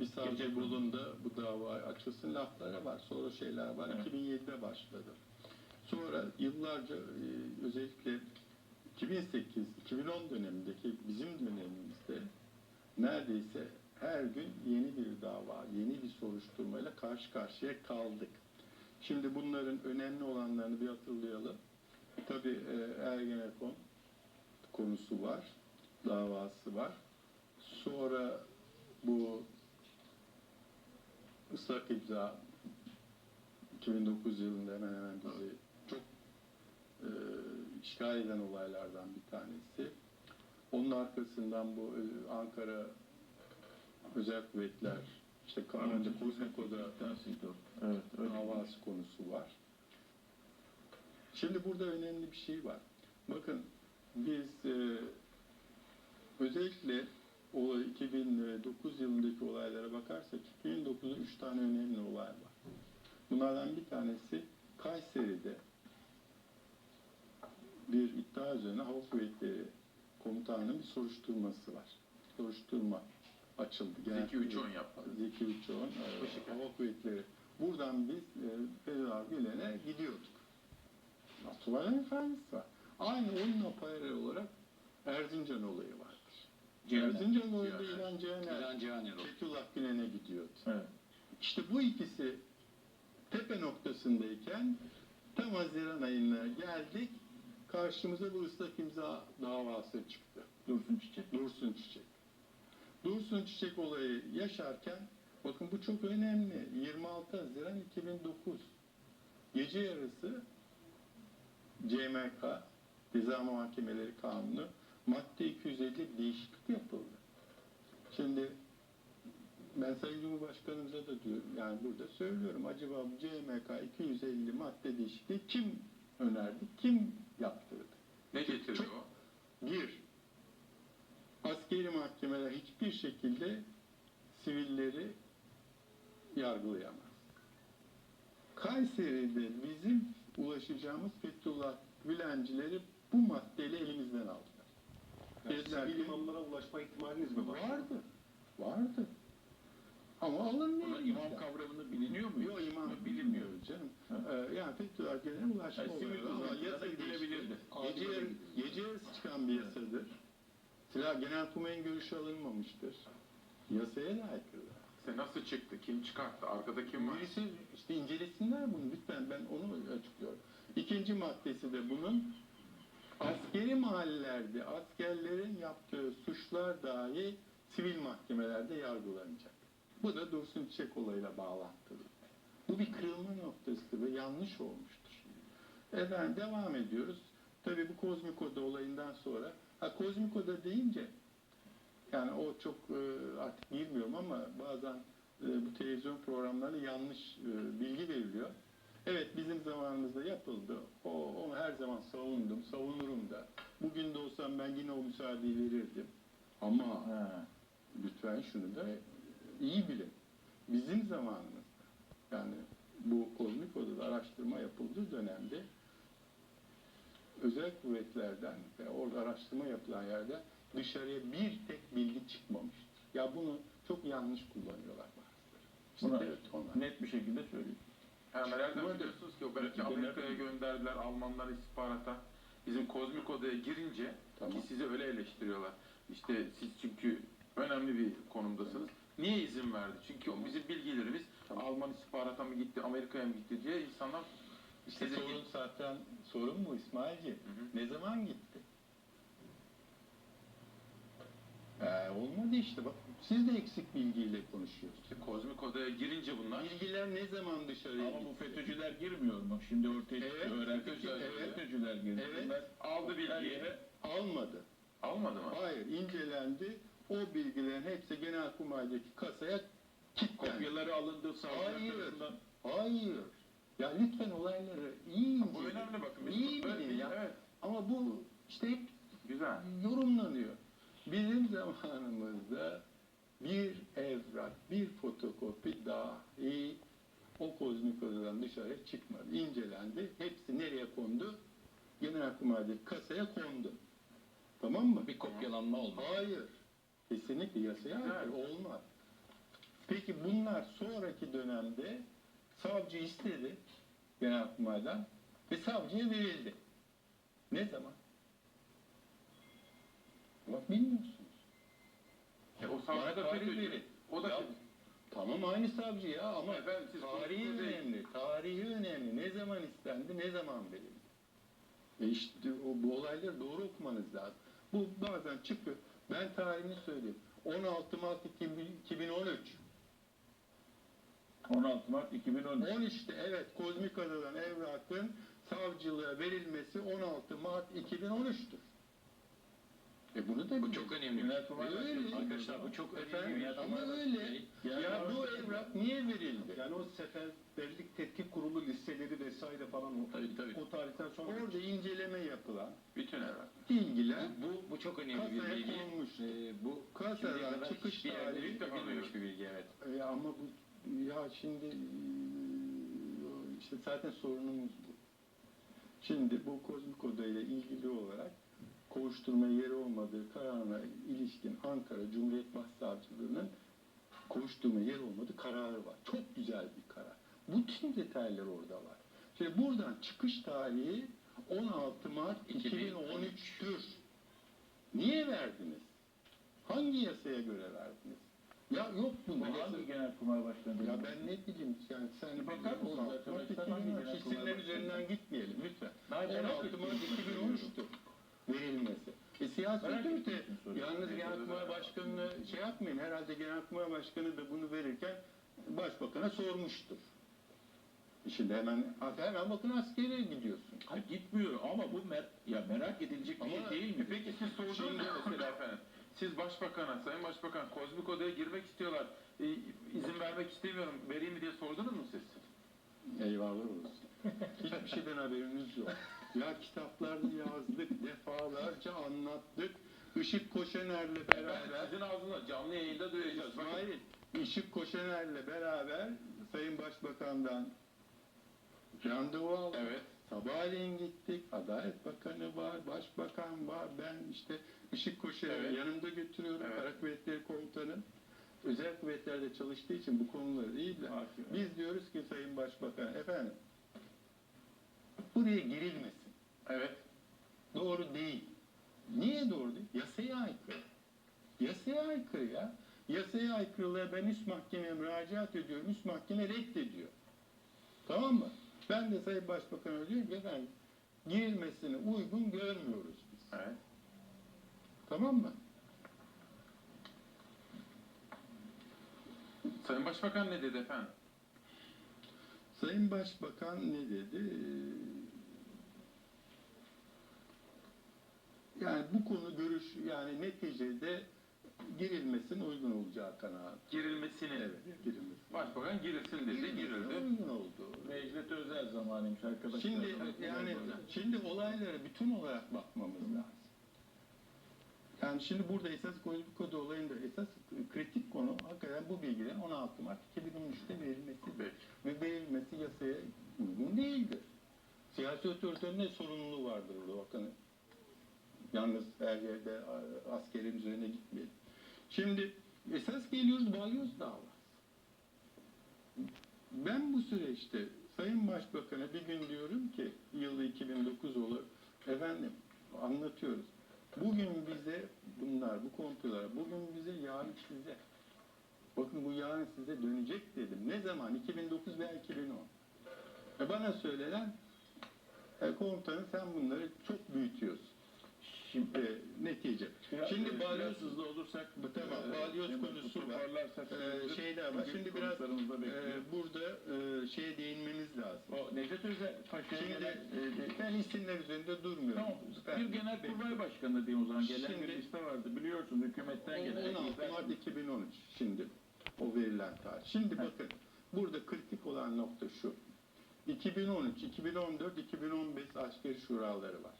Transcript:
bir savcı bulundu bu dava açılsın lafları var. Sonra şeyler var. Evet. 2007'de başladı. Sonra yıllarca e, özellikle 2008-2010 dönemindeki bizim dönemimizde neredeyse her gün yeni bir dava, yeni bir soruşturmayla karşı karşıya kaldık. Şimdi bunların önemli olanlarını bir hatırlayalım. Tabii e, Ergenekon konusu var, davası var. Sonra bu ıslak imza 2009 yılında hemen hemen bizi çok e, işgal eden olaylardan bir tanesi. Onun arkasından bu e, Ankara Özel Kuvvetler, işte Kanunca Kozmiko'da Evet, davası konusu var. Şimdi burada önemli bir şey var. Bakın biz e, özellikle o 2009 yılındaki olaylara bakarsak 2009'da üç tane önemli olay var. Bunlardan bir tanesi Kayseri'de bir iddia üzerine Hava Kuvvetleri Komutanlığı'nın bir soruşturması var. Soruşturma açıldı. Genel Zeki Uçon yaptı. Zeki Uçon, e. Hava Kuvvetleri. Buradan biz e, Fethullah Gülen'e gidiyorduk. Subayların efendisi var. Aynı onunla paralel olarak Erzincan olayı vardır. Erzincan olayında Yani. İlhan Cihaner. Fethullah Gülen'e gidiyordu. Evet. İşte bu ikisi tepe noktasındayken tam Haziran ayına geldik. Karşımıza bu ıslak imza davası çıktı. Dursun Çiçek. Dursun Çiçek. Dursun Çiçek olayı yaşarken bakın bu çok önemli. 26 Haziran 2009 gece yarısı CMK Ceza Mahkemeleri Kanunu madde 250 değişiklik yapıldı. Şimdi ben Sayın Cumhurbaşkanımıza da diyorum, yani burada söylüyorum. Acaba CMK 250 madde değişikliği kim önerdi, kim yaptırdı? Ne getiriyor Çok- o? Bir, askeri mahkemeler hiçbir şekilde sivilleri yargılayamaz. Kayseri'de bizim ulaşacağımız Fethullah Gülencileri bu maddeyle elimizden aldılar. Ki, imamlara ulaşma ihtimaliniz mi var? vardı, vardı. Ama alınmıyor. Buna imam kavramını biliniyor mu? Yok imam bilinmiyor. canım. Ee, yani Fethullah Gülen'e ulaşma Yani oluyor. Ama yasa gidilebilirdi. Gece, yarı- gece yarısı çıkan bir yasadır. Silah Genelkurmay'ın görüşü alınmamıştır. Yasaya aykırı. İşte nasıl çıktı? Kim çıkarttı? Arkada kim var? Birisi işte incelesinler bunu lütfen ben onu açıklıyorum. İkinci maddesi de bunun askeri mahallelerde askerlerin yaptığı suçlar dahi sivil mahkemelerde yargılanacak. Bu da Dursun Çiçek olayıyla bağlantılı. Bu bir kırılma noktası ve yanlış olmuştur. Efendim devam ediyoruz. Tabii bu Kozmiko'da olayından sonra, ha Kozmiko'da deyince yani o çok e, artık bilmiyorum ama bazen e, bu televizyon programlarında yanlış e, bilgi veriliyor. Evet bizim zamanımızda yapıldı. O, zaman savundum, savunurum da. Bugün de olsam ben yine o müsaadeyi verirdim. Ama Ha. lütfen şunu da iyi bilin. Bizim zamanımızda yani bu kozmik odada araştırma yapıldığı dönemde özel kuvvetlerden ve orada araştırma yapılan yerde dışarıya bir tek bilgi çıkmamıştır. Ya bunu çok yanlış kullanıyorlar bazıları. İşte evet, onlar. net bir şekilde söyleyeyim. Yani nereden Böyle- biliyorsunuz ki o belki Amerika'ya gönderdiler Almanlar istihbarata. Bizim kozmik odaya girince Tamam. ki sizi öyle eleştiriyorlar. İşte siz çünkü önemli bir konumdasınız. Niye izin verdi? Çünkü o bizim bilgilerimiz Tamam. Alman istihbarata mı gitti, Amerika'ya mı gitti diye insanlar İşte Sizin- sorun zaten sorun mu İsmailciğim? hı. Ne zaman gitti? Ee, olmadı işte bak. Siz de eksik bilgiyle konuşuyorsunuz. işte kozmik odaya girince bunlar Bilgiler ne zaman dışarıya Ama bu gitti? FETÖ'cüler girmiyor mu? Şimdi ortaya Evet, çıktı öğrendik FETÖ'cüler, evet. FETÖ'cüler girdi. Evet. Bunlar aldı bilgiyi. Almadı. Almadı mı? Hayır, incelendi. O bilgilerin hepsi Genelkurmay'daki kasaya kilitlendi. kopyaları alındı savcılar Hayır. tarafından. Hayır. Ya lütfen olayları iyi Bu inceleyin. önemli bakın. Biz İyi böyle bilin değil, ya. Evet. Ama bu işte hep Güzel. yorumlanıyor. Bizim zamanımızda bir evrak, bir fotokopi dahi o kozmik odadan dışarı çıkmadı. İncelendi. Hepsi nereye kondu? Genelkurmay'daki kasaya kondu. Tamam mı? Bir kopyalanma oldu. Hayır. Kesinlikle yasaya aykırı olmaz. Peki bunlar sonraki dönemde savcı istedi Genelkurmay'dan ve savcıya verildi. Ne zaman? Bak bilmiyorsunuz. E, o da Ya, Tamam aynı savcı ya ama Efendim, siz tarihi konuştunuz değil. önemli. Tarihi önemli. Ne zaman istendi, ne zaman verildi. E işte o, bu olayları doğru okumanız lazım. Bu bazen çıkıyor. Ben tarihini söyleyeyim. 16 Mart 2013. 16 Mart 2013. 13'te evet Kozmik Adadan evrakın savcılığa verilmesi 16 Mart 2013'tür. E bunu da Bu çok önemli. Öyle. Arkadaşlar bu çok önemli Efendim, bir ama öyle. Yani Ya bu evrak niye verildi? Yani o seferberlik tetkik kurulu listeleri vesaire falan o, Tabii, tabii. o tarihten sonra Orada inceleme yapılan bütün evrak. bilgiler Bu, bu çok önemli bir kasaya bilgi. konulmuş. Ee, bu Kasadan çıkış hiçbir yerde verilmemiş bir bilgi evet. E ama bu ya şimdi e, işte zaten sorunumuz bu. Şimdi bu kozmik ile ilgili olarak kovuşturma yeri olmadığı kararına ilişkin Ankara Cumhuriyet Başsavcılığı'nın kovuşturma yeri olmadığı kararı var. Çok güzel bir karar. Bütün detaylar orada var. Şimdi buradan çıkış tarihi 16 Mart 2013'tür. Niye verdiniz? Hangi yasaya göre verdiniz? Ya yok Bu bunda. hangi Genelkurmay Başkanı? Ya ben ne bileyim yani sen bakar mısın? Hangi genel isimler kurmay üzerinden gitmeyelim lütfen. Ben merak 16 ettim. Mart 2013'tü verilmesi. E ettim soruyu. yalnız Genelkurmay Başkanı'nı şey yapmayın. Herhalde Genelkurmay Başkanı da bunu verirken Başbakan'a sormuştur. Şimdi hemen hemen bakın askere gidiyorsun. Ha, gitmiyor ama bu mer ya merak edilecek bir Ama- şey değil mi? Peki siz sordunuz mu mesela efendim? Siz başbakana, sayın başbakan kozmik odaya girmek istiyorlar. E, izin vermek istemiyorum. Vereyim mi diye sordunuz mu siz? Eyvallah olsun. Hiçbir şeyden haberiniz yok. Ya kitaplarda yazdık, defalarca anlattık. Işık Koşener'le beraber, sizin ağzınızda canlı yayında duyacağız. İsmail, Işık Koşener'le beraber Sayın Başbakan'dan randevu aldık. Evet. Sabahleyin gittik. Adalet Bakanı var, Başbakan var. Ben işte Işık Koşener'i Evet. yanımda götürüyorum. Evet. Kara Kuvvetleri Komutanı. Özel kuvvetlerde çalıştığı için bu konuları iyi bilir. Hakim. Biz diyoruz ki Sayın Başbakan, efendim buraya girilmesin. Evet. Doğru değil. Niye doğru değil? Yasaya aykırı. Yasaya aykırı ya. Yasaya aykırılığa ben üst mahkemeye müracaat ediyorum. Üst mahkeme reddediyor. Tamam mı? Ben de Sayın Başbakan'a diyorum ki efendim girilmesini uygun görmüyoruz biz. Evet. Tamam mı? Sayın Başbakan ne dedi efendim? Sayın Başbakan ne dedi? Yani bu konu görüş yani neticede girilmesinin uygun olacağı kanaat. Girilmesini. Evet, girilmesi. Başbakan girilsin dedi, girildi. Uygun oldu. Necdet Özel zamanıymış arkadaşlar. Şimdi yani şimdi olaylara bütün olarak bakmamız lazım. Yani şimdi burada esas kozmik kodu olayında esas kritik konu hakikaten bu bilgilerin 16 Mart 2013'te verilmesidir. Ve verilmesi yasaya uygun değildir. Siyasi otoritenin ne sorumluluğu vardır orada bakın. Yalnız her yerde askerin üzerine gitmeyelim. Şimdi esas geliyoruz balyoz davası. Ben bu süreçte Sayın Başbakan'a bir gün diyorum ki yılı 2009 olur. Efendim anlatıyoruz. Bugün bize bunlar, bu komplolar, bugün bize, yarın size. Bakın bu yarın size dönecek dedim. Ne zaman? 2009 veya 2010. E bana söylenen e, komutanım sen bunları çok büyütüyorsun. Şimdi, E, netice. biraz, Şimdi e, balyoz hızlı olursak Bu tamam, e, balyoz konusu var. şeyler var. bugün Şimdi biraz e, burada e, şeye değinmemiz lazım. o Necdet Özel Paşa'ya Şimdi gelen e, e, ben isimler üzerinde durmuyorum. Tamam, Ben- bir genelkurmay başkanı diyeyim o zaman. Gelen Şimdi- bir liste vardı. Biliyorsunuz hükümetten gelen. 16 Mart 2013 şimdi o verilen tarih. Şimdi Evet. bakın burada kritik olan nokta şu. 2013, 2014, 2015 askeri şuraları var.